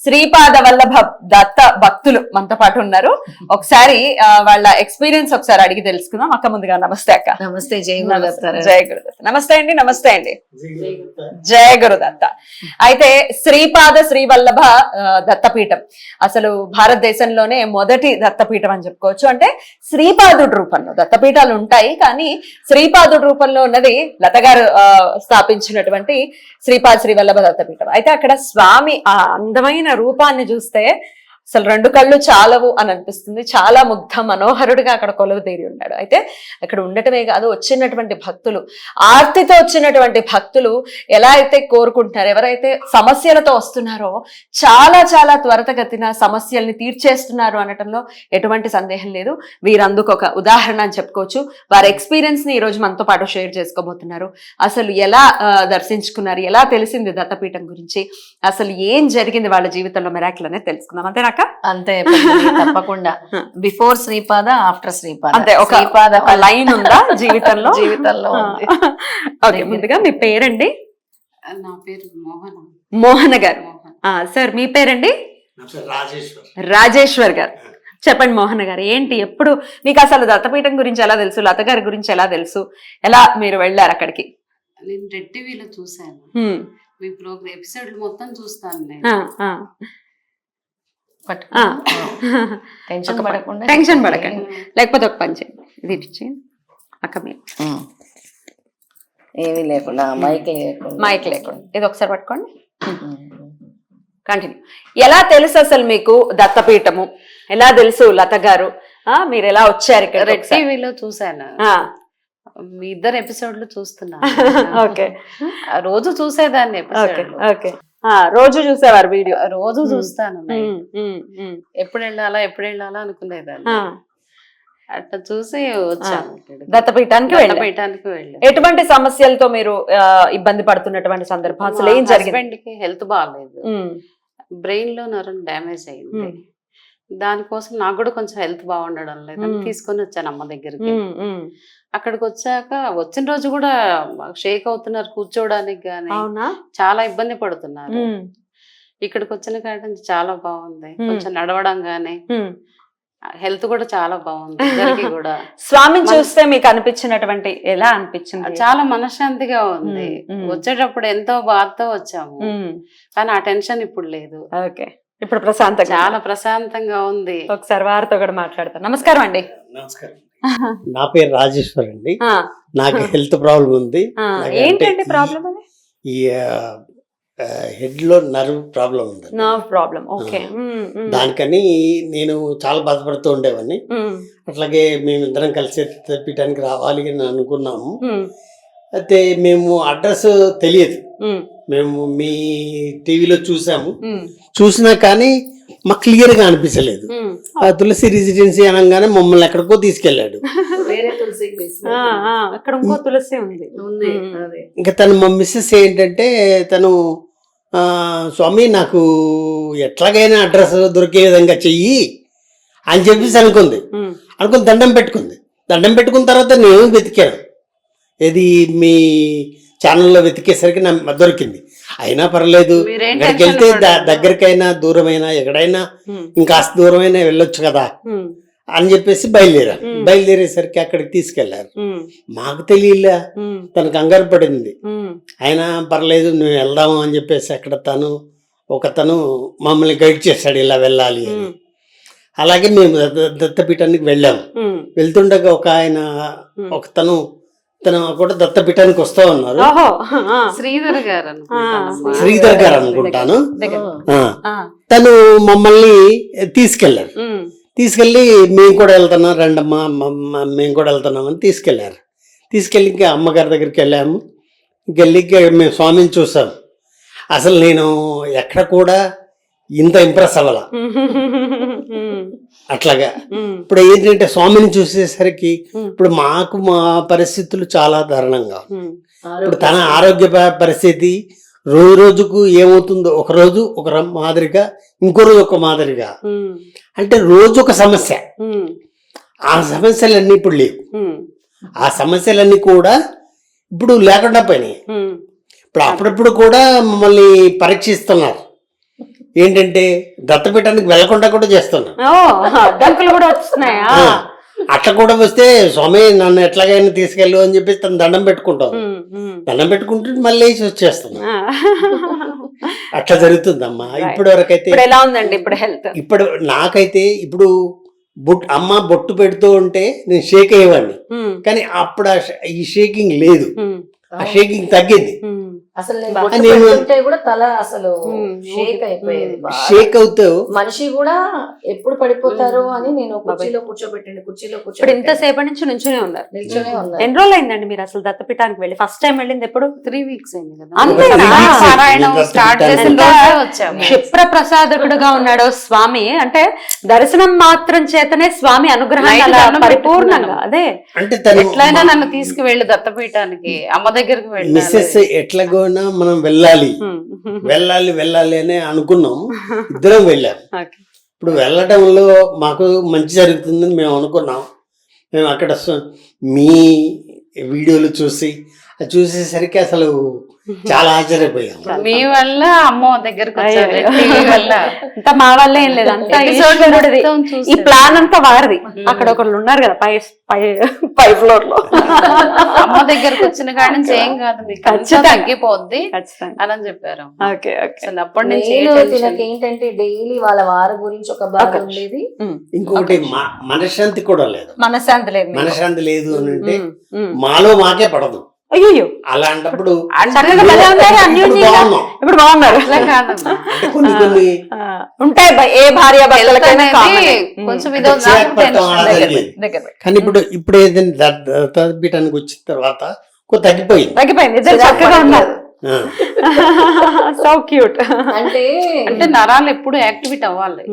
శ్రీపాద వల్లభ దత్త భక్తులు మనతో పాటు ఉన్నారు. ఒకసారి వాళ్ళ ఎక్స్పీరియన్స్ ఒకసారి అడిగి తెలుసుకుందాం. అక్క ముందుగా నమస్తే అక్క. నమస్తే జై నమస్తే. గురుదత్త జయ గురుదత్త. నమస్తే అండి నమస్తే అండి. జయ గురుదత్త. అయితే శ్రీపాద శ్రీవల్లభ ఆ, దత్తపీఠం అసలు భారతదేశంలోనే మొదటి దత్తపీఠం అని చెప్పుకోవచ్చు. అంటే శ్రీపాదుడి రూపంలో దత్తపీఠాలు ఉంటాయి కానీ శ్రీపాదుడి రూపంలో ఉన్నది లత గారు ఆ, స్థాపించినటువంటి శ్రీపాద శ్రీవల్లభ దత్తపీఠం. అయితే అక్కడ స్వామి ఆ అందమైన రూపాన్ని చూస్తే అసలు రెండు కళ్ళు చాలవు అని అనిపిస్తుంది. చాలా ముగ్ధ మనోహరుడిగా అక్కడ కొలువు తీరి ఉన్నాడు. అయితే అక్కడ ఉండటమే కాదు వచ్చినటువంటి భక్తులు ఆర్తితో వచ్చినటువంటి భక్తులు ఎలా అయితే కోరుకుంటున్నారు ఎవరైతే సమస్యలతో వస్తున్నారో చాలా చాలా త్వరతగతిన సమస్యల్ని తీర్చేస్తున్నారు అనటంలో ఎటువంటి సందేహం లేదు. వీరందుకు ఒక ఉదాహరణ అని చెప్పుకోవచ్చు. వారి ఎక్స్పీరియన్స్ని ఈ రోజు మనతో పాటు షేర్ చేసుకోబోతున్నారు. అసలు ఎలా దర్శించుకున్నారు ఎలా తెలిసింది దత్తపీఠం గురించి అసలు ఏం జరిగింది వాళ్ళ జీవితంలో మెరాకిల్ అనేది తెలుసుకుందాం. అంతేనాక అంతే తప్పకుండా. Before Sripada after Sripada. అంతే ఒక శ్రీపాద లైన్ ఉందా జీవితంలో? జీవితంలో ఉంది. ఓకే ముందుగా మీ పేరండి? నా పేరు మోహన. మోహన గారు. సార్ మీ పేరండి? నా పేరు రాజేశ్వర్. రాజేశ్వర్ గారు. చెప్పండి మోహన్ గారు ఏంటి ఎప్పుడు? మీకు అసలు దత్తపీఠం గురించి ఎలా తెలుసు? లత గారి గురించి ఎలా తెలుసు? ఎలా మీరు వెళ్ళారు అక్కడికి? నేను రెడ్ టీవీలో హ్మ్. మీ ప్రోగ్రామ్ ఎపిసోడ్లు మొత్తం చూస్తాను నేను. టెన్షన్ పడకుండా టెన్షన్ పడకండి. లేకపోతే ఒక పని చేయండి ఇది ఇచ్చి అక్క మీ. ఏమీ లేకుండా మైక్ లేకుండా. మైక్ లేకుండా. ఇది ఒకసారి పట్టుకోండి. కంటిన్యూ. ఎలా తెలుసు అసలు మీకు దత్తపీఠము? ఎలా తెలుసు లత గారు? ఆ, మీరు ఎలా వచ్చారు ఇక్కడ రెడ్ టీవీలో చూశాను. మీ ఇద్దరు ఎపిసోడ్లు చూస్తున్నాను. ఓకే. ఆ రోజు చూసేదాన్ని ఓకే ఎపిసోడ్ ఓకే. రోజు చూసేవారు వీడియో. రోజు. చూస్తాను. ఎప్పుడు వెళ్ళాలా ఎప్పుడు వెళ్ళాలా అనుకునేదాన్ని. అట్లా చూసి వచ్చాను. దత్తపీఠానికి దత్తపీఠానికి వెళ్ళాను ఎటువంటి సమస్యలతో మీరు ఇబ్బంది పడుతున్నటువంటి సందర్భం? అసలు ఏం జరిగింది? హెల్త్ బాగాలేదు బ్రెయిన్లో నరం డ్యామేజ్ అయింది. దానికోసం నాకు కూడా కొంచెం హెల్త్ బాగుండడం లేదని మ్మ్. తీసుకొని వచ్చాను అమ్మ దగ్గరికి. అక్కడికి వచ్చాక వచ్చిన రోజు కూడా షేక్ అవుతున్నారు కూర్చోవడానికి గానీ అవునా? చాలా ఇబ్బంది పడుతున్నారు. ఇక్కడికి వచ్చిన కాడ నుంచి చాలా బాగుంది. కొంచెం నడవడం గానీ. హెల్త్ కూడా చాలా బాగుంది కూడా. స్వామిని మన- చూస్తే మీకు అనిపించినటువంటి ఎలా అనిపించింది? చాలా మనశ్శాంతిగా ఉంది. వచ్చేటప్పుడు ఎంతో బాధతో వచ్చాము. కానీ ఆ టెన్షన్ ఇప్పుడు లేదు. ఓకే. ఇప్పుడు ప్రశాంతంగా చాలా ప్రశాంతంగా ఉంది. ఒకసారి వారితో కూడా మాట్లాడతాను. నమస్కారం అండి. నమస్కారం. నా పేరు రాజేశ్వర్ అండి. నాకు హెల్త్ ప్రాబ్లం ఉంది. అంటే ప్రాబ్లం ఈ హెడ్లో నర్వ్ ప్రాబ్లం ఉంది నర్వ్ ప్రాబ్లం ఓకే. దానికని నేను చాలా బాధపడుతూ ఉండేవాడిని. అట్లాగే మేమిద్దరం కలిసి తెప్పించడానికి రావాలి అని అనుకున్నాము. అయితే మేము అడ్రస్ తెలియదు. మేము మీ టీవీలో చూసాము. చూసినా కానీ మాకు క్లియర్గా అనిపించలేదు ఆ తులసి రెసిడెన్సీ అనగానే మమ్మల్ని ఎక్కడికో అక్కడ ఇంకో తులసి ఉంది. ఉంది మ్మ్. అదే. ఇంకా తను మా మిస్సెస్ ఏంటంటే తను ఆ, స్వామి నాకు ఎట్లాగైనా అడ్రస్ దొరికే విధంగా చెయ్యి అని చెప్పేసి అనుకుంది. అనుకుని దండం పెట్టుకుంది. దండం పెట్టుకున్న తర్వాత నేను వెతికాను. ఏది మీ ఛానల్లో వెతికేసరికి నా దొరికింది. అయినా పర్లేదు. ఎక్కడికి వెళ్తే. దగ్గరికైనా దూరమైనా ఎక్కడైనా ఇంకాస్త దూరమైనా వెళ్ళొచ్చు కదా. అని చెప్పేసి బయలుదేరా మ్మ్. బయలుదేరేసరికి అక్కడికి తీసుకెళ్ళారు. మాకు తెలియలే. తను కంగారు పడింది. అయినా పర్లేదు నువ్వు వెళ్దాము అని చెప్పేసి అక్కడ తను ఒక తను మమ్మల్ని గైడ్ చేశాడు ఇలా వెళ్ళాలి అని. అలాగే మేము దత్త- దత్తపీఠానికి వెళ్ళాము. వెళ్తుండగా ఒక ఆయన. ఒక తను తను కూడా దత్తపీఠానికి వస్తా ఉన్నారు. శ్రీధర్ గారు అనుకుంటాను. శ్రీధర్ గారు అనుకుంటాను. తను మమ్మల్ని తీసుకెళ్ళారు. తీసుకెళ్ళి మేము కూడా వెళ్తున్నాం రండమ్మా మేము కూడా వెళ్తున్నామని తీసుకెళ్ళారు. తీసుకెళ్ళి ఇంకా అమ్మగారి దగ్గరికి వెళ్ళాము. వెళ్ళి ఇంకా మేము స్వామిని చూసాం. అసలు నేను ఎక్కడ కూడా ఇంత ఇంప్రెస్ అవ్వాల? అట్లాగా. ఇప్పుడు ఏంటంటే స్వామిని చూసేసరికి ఇప్పుడు మాకు మా పరిస్థితులు చాలా దారుణంగా. ఇప్పుడు తన ఆరోగ్య పరిస్థితి రోజు రోజుకు ఏమవుతుందో ఒక రోజు ఒక మాదిరిగా ఇంకో రోజు ఒక మాదిరిగా. అంటే రోజు ఒక సమస్య. ఆ సమస్యలన్నీ ఇప్పుడు లేవు. ఆ సమస్యలన్నీ కూడా ఇప్పుడు లేకుండా పోయినాయి. ఇప్పుడు అప్పుడప్పుడు కూడా మమ్మల్ని పరీక్షిస్తున్నారు. ఏంటంటే దత్తపీఠానికి వెళ్ళకుండా కూడా చేస్తున్నారు ఓ అడ్డంకులు కూడా వస్తున్నాయా? అట్లా కూడా వస్తే స్వామి నన్ను ఎట్లాగైనా తీసుకెళ్ళు అని చెప్పేసి తను దండం పెట్టుకుంటాం. దండం పెట్టుకుంటే మళ్ళీ వేసి వచ్చేస్తున్నాం. అట్లా జరుగుతుందమ్మా. ఇప్పటి వరకైతే ఇప్పుడు ఎలా ఉందండి ఇప్పుడు హెల్త్? ఇప్పుడు నాకైతే ఇప్పుడు బొట్టు అమ్మ బొట్టు పెడుతూ ఉంటే నేను షేక్ అయ్యేవాడిని. కానీ అప్పుడు ఈ షేకింగ్ లేదు. ఆ షేకింగ్ తగ్గింది. అసలు నేను కూడా తల అసలు షేక్ అయిపోయేది. షేక్ అవుతూ మనిషి కూడా ఎప్పుడు పడిపోతారో అని నేను కుర్చీలో కూర్చోబెట్టండి కుర్చీలో కూర్చోబెట్టండి. ఇంతసేపటి నుంచి నుంచునే ఉన్నారు. నిల్చొనే ఉన్నారు. ఎన్ని రోజులు అయిందండి మీరు అసలు దత్తపీఠానికి వెళ్ళి? ఫస్ట్ టైం వెళ్ళింది ఎప్పుడు? త్రీ వీక్స్ అయింది కదా. నేను స్టార్ట్ చేసిన క్షిప్ర ప్రసాదకుడుగా ఉన్నాడు స్వామి. అంటే దర్శనం మాత్రం చేతనే స్వామి అనుగ్రహం పరిపూర్ణంగా. అదే. అంటే తను ఎట్లయినా నన్ను తీసుకువెళ్ళి దత్తపీఠానికి అమ్మ దగ్గరికి వెళ్ళాలి. మిస్సెస్ ఎట్లాగోనా మనం వెళ్ళాలి. వెళ్ళాలి వెళ్ళాలి అని అనుకున్నాం. ఇద్దరం వెళ్ళాం. ఇప్పుడు వెళ్ళడంలో మాకు మంచి జరుగుతుందని మేము అనుకున్నాం. మేము అక్కడ మీ వీడియోలు చూసి అది చూసేసరికి అసలు చాలా ఆశ్చర్యపోయాం. మీ వల్ల అమ్మ దగ్గరికి వల్ల. అంతా మా వల్లే ఏం లేదు అంతా ఈశ్వరుడిది. ఈ. ప్లాన్ అంతా వారిది. అక్కడ ఒకళ్ళు ఉన్నారు కదా పై పై పై ఫ్లోర్లో. అమ్మ దగ్గరకు వచ్చిన కాడి నుంచి ఏం కాదు మీకు. తగ్గిపోద్ది ఖచ్చితంగా. అని చెప్పారు. Okay okay. అసలు అప్పటి నుంచి ఏంటంటే డైలీ వాళ్ళ వారి గురించి ఒక బాధ ఉండేది. ఇంకొకటి మనశ్శాంతి కూడా లేదు. మనశ్శాంతి లేదు. మనశ్శాంతి లేదు అని అంటే. మాలో మాకే పడదు. అయ్యో అలాంటప్పుడు ఇప్పుడు బాగున్నారు. కొన్ని కొన్ని ఉంటాయి ఏ భార్య భర్తలకైనా. కొంచెం. కానీ ఇప్పుడు ఇప్పుడు ఏదైనా దత్తపీఠానికి వచ్చిన తర్వాత తగ్గిపోయింది. తగ్గిపోయింది. ఇద్దరు చక్కగా ఉన్నారు. సో క్యూట్ అంటే అంటే నరాలు ఎప్పుడు యాక్టివేట్ అవ్వాలి.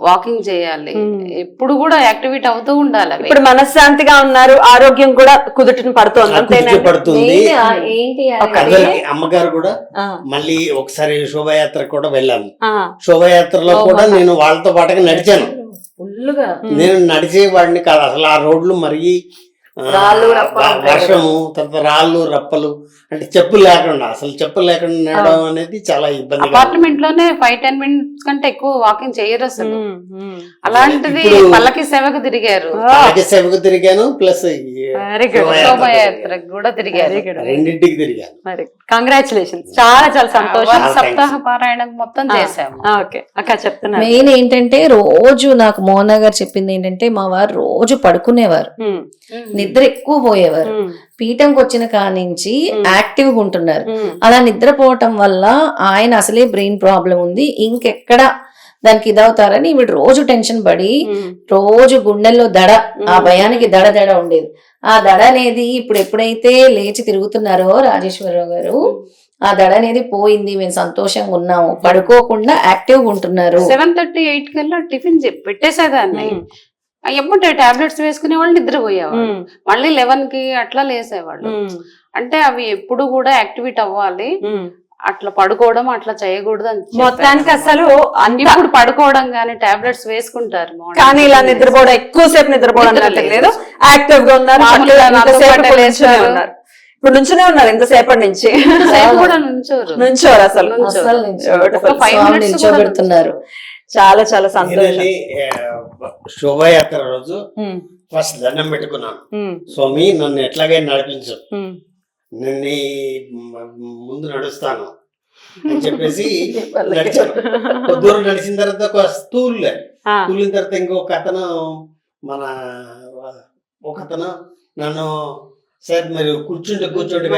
వాకింగ్ చేయాలి. ఎప్పుడు కూడా యాక్టివేట్ అవుతూ ఉండాలి ఇప్పుడు మనశ్శాంతిగా ఉన్నారు ఆరోగ్యం కూడా కుదుటిని పడుతోంది పడుతుంది. అమ్మగారు కూడా మళ్ళీ ఒకసారి శోభయాత్ర కూడా వెళ్ళాను. ఆ, శోభయాత్రలో కూడా నేను వాళ్ళతో పాటుగా నడిచాను. ఫుల్గా నేను నడిచే వాడిని కాదు. అసలు ఆ రోడ్లు మరి ఆ, రాళ్ళు, వర్షము తర్వాత రాళ్ళు రప్పలు అంటే చెప్పులు లేకుండా అసలు చెప్పులు లేకుండా నడవడం అనేది చాలా ఇబ్బందిగా ఉంది. అపార్ట్మెంట్లోనే ఫైవ్ టెన్ మినిట్స్ కంటే ఎక్కువ వాకింగ్ చేయరు అసలు. అలాంటిది పల్లకి సేవకు తిరిగారు. అలాగే సేవకు తిరిగాను ప్లస్. శోభయాత్రకు కూడా తిరిగారు. రెండింటికి తిరిగాను. మరి కంగ్రాచులేషన్స్ చాలా చాలా సంతోషం. సప్తాహ. పారాయణం మొత్తం చేసాము ఓకే. అక్క చెప్తున్నారు. మెయిన్ ఏంటంటే రోజు నాకు మోహన్ గారు చెప్పింది ఏంటంటే మా వారు రోజు పడుకునేవారు. నిద్ర ఎక్కువ పోయేవారు. పీఠంకి వచ్చిన కానించి. యాక్టివ్గా ఉంటున్నారు అలా నిద్రపోవటం వల్ల ఆయన అసలే బ్రెయిన్ ప్రాబ్లం ఉంది. ఇంకెక్కడ దానికి ఇదవుతారని ఈవిడ రోజు టెన్షన్ పడి. రోజు గుండెల్లో దడ ఆ. భయానికి దడ దడ ఉండేది. ఆ దడ అనేది ఇప్పుడు ఎప్పుడైతే లేచి తిరుగుతున్నారో రాజేశ్వరరావు గారు ఆ దడ అనేది పోయింది. మేము సంతోషంగా ఉన్నాము. పడుకోకుండా యాక్టివ్గా ఉంటున్నారు సెవెన్ థర్టీ ఎయిట్ కల్లా టిఫిన్ చెప్పి పెట్టేసేదాన్ని. ఎప్పుడు టాబ్లెట్స్ వేసుకునే వాళ్ళు నిద్రపోయేవాళ్ళు మళ్ళీ లెవెన్కి అట్లా లేసేవాళ్ళు. అంటే అవి ఎప్పుడు కూడా యాక్టివేట్ అవ్వాలి. అట్లా పడుకోవడం అట్లా చేయకూడదు అని. మొత్తానికి అసలు ఇప్పుడు పడుకోవడం గానీ టాబ్లెట్స్ వేసుకుంటారు. కానీ ఇలా నిద్రపోవడం ఎక్కువసేపు నిద్రపోవడం లేదు. యాక్టివ్గా ఉన్నారు ఇప్పుడు నుంచునే ఉన్నారు ఇంతసేపటి నుంచి. సేపు కూడా నుంచోరు. నుంచోరు అసలు. స్వామి minutes నిల్చోబెడుతున్నారు. చాలా చాలా సంతోషం. శోభయాత్ర రోజు ఫస్ట్ దండం పెట్టుకున్నాను. స్వామి నన్ను ఎట్లాగైనా నడిపించు. నేను ముందు నడుస్తాను అని చెప్పేసి నడిచాను. దూరం నడిచిన తర్వాత ఒక స్టూల్ ఆ, కూలిన తర్వాత ఇంకొక అతను మన ఒక అతను నన్ను సార్ మీరు కూర్చుంటే కూర్చోండి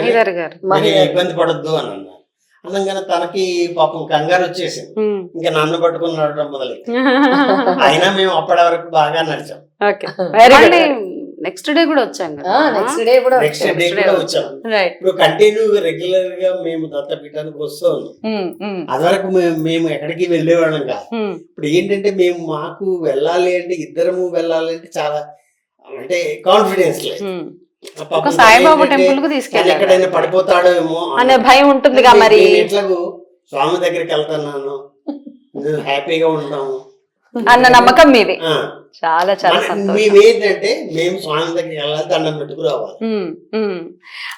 మహిళ- ఇబ్బంది పడద్దు అని అన్నారు అనగానే తనకి పాపం కంగారు వచ్చేసింది. ఇంకా నన్ను పట్టుకుని నడవడం మొదలైంది అయినా మేము అప్పటి వరకు బాగా నడిచాం. ఓకే. వెరీ మళ్ళీ నెక్స్ట్ డే కూడా వచ్చాం నెక్స్ట్ డే కూడా నెక్స్ట్ డే next day కూడా వచ్చాం. ఇప్పుడు కంటిన్యూ రెగ్యులర్గా మేము దత్తపీఠానికి వస్తూ. ఉన్నాం అది వరకు మేము మేము ఎక్కడికి వెళ్ళేవాళ్ళం కాదు. ఇప్పుడు ఏంటంటే మేము మాకు వెళ్ళాలి అంటే ఇద్దరము వెళ్ళాలి అంటే చాలా అంటే కాన్ఫిడెన్స్ లేదు. పాపం సాయిబాబా టెంపుల్కు ఆయన తీసుకెళ్ళారు ఎక్కడైనా పడిపోతాడేమో అనే భయం ఉంటుందిగా నేను- మరి. స్వామి దగ్గరికి వెళ్తున్నాను నేను. హ్యాపీగా ఉంటాము అన్న నమ్మకం మీది. చాలా చాలా సంతోషం. ఏంటంటే మేము స్వామి దగ్గరికి వెళ్ళాలి దండం పెట్టుకు రావాలి.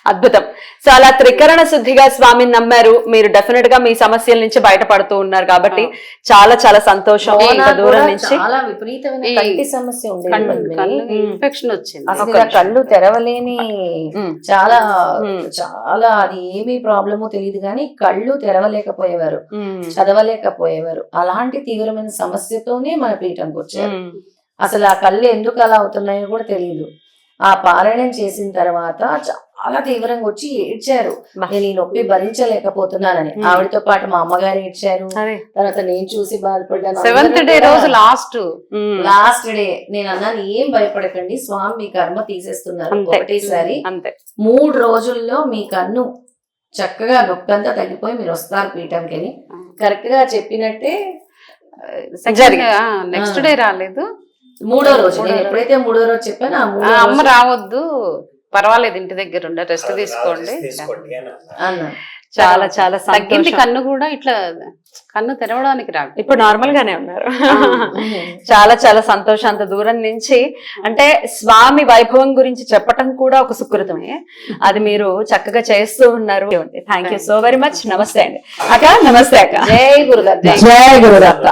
అద్భుతం. సో అలా త్రికరణ శుద్ధిగా స్వామిని నమ్మారు. మీరు డెఫినెట్గా మీ సమస్యల నుంచి బయటపడుతూ ఉన్నారు కాబట్టి చాలా చాలా సంతోషం. ఇంత దూరం నుంచి. చాలా విపరీతమైన ఈ కంటి సమస్య ఉండేది. ఇన్ఫెక్షన్ వచ్చింది. అసలు కళ్ళు తెరవలేని చాలా. చాలా అది ఏమి ప్రాబ్లమో తెలియదు కానీ కళ్ళు తెరవలేకపోయేవారు. చదవలేకపోయేవారు. అలాంటి తీవ్రమైన సమస్యతోనే మన పీఠంకి వచ్చారు అసలు ఆ కళ్ళు ఎందుకు అలా అవుతున్నాయో కూడా తెలియదు ఆ పారాయణం చేసిన తర్వాత చాలా తీవ్రంగా వచ్చి ఏడ్చారు. నేను ఈ నొప్పి భరించలేకపోతున్నానని. ఆవిడతో పాటు మా అమ్మగారు ఏడ్చారు. తర్వాత నేను చూసి బాధపడ్డాను. సెవెంత్ డే రోజు లాస్ట్ లాస్ట్ డే నేను అన్నాను ఏం భయపడకండి స్వామి మీ కర్మ తీసేస్తున్నారు. ఒకటేసారి. అంతే. మూడు రోజుల్లో మీ కన్ను చక్కగా నొప్పంతా తగ్గిపోయి మీరు వస్తారు పీఠంకి కరెక్ట్గా చెప్పినట్టే. నెక్స్ట్. డే రాలేదు. మూడో రోజు. నేను. ఎప్పుడైతే మూడో రోజు చెప్పానో అమ్మ రావద్దు. పర్వాలేదు ఇంటి దగ్గర ఉండే రెస్ట్ తీసుకోండి. చాలా చాలా తగ్గింది సంతోషం. కన్ను కూడా ఇట్లా కన్ను తెరవడానికి రాదు. ఇప్పుడు నార్మల్ గానే ఉన్నారు. చాలా చాలా సంతోషం. అంత దూరం నుంచి అంటే స్వామి వైభవం గురించి చెప్పటం కూడా ఒక సుకృతమే. అది మీరు చక్కగా చేస్తూ ఉన్నారు. Thank you so very much నమస్తే అండి. అక్క నమస్తే అక్క. జై గురుదత్త. జయ గురుదత్త.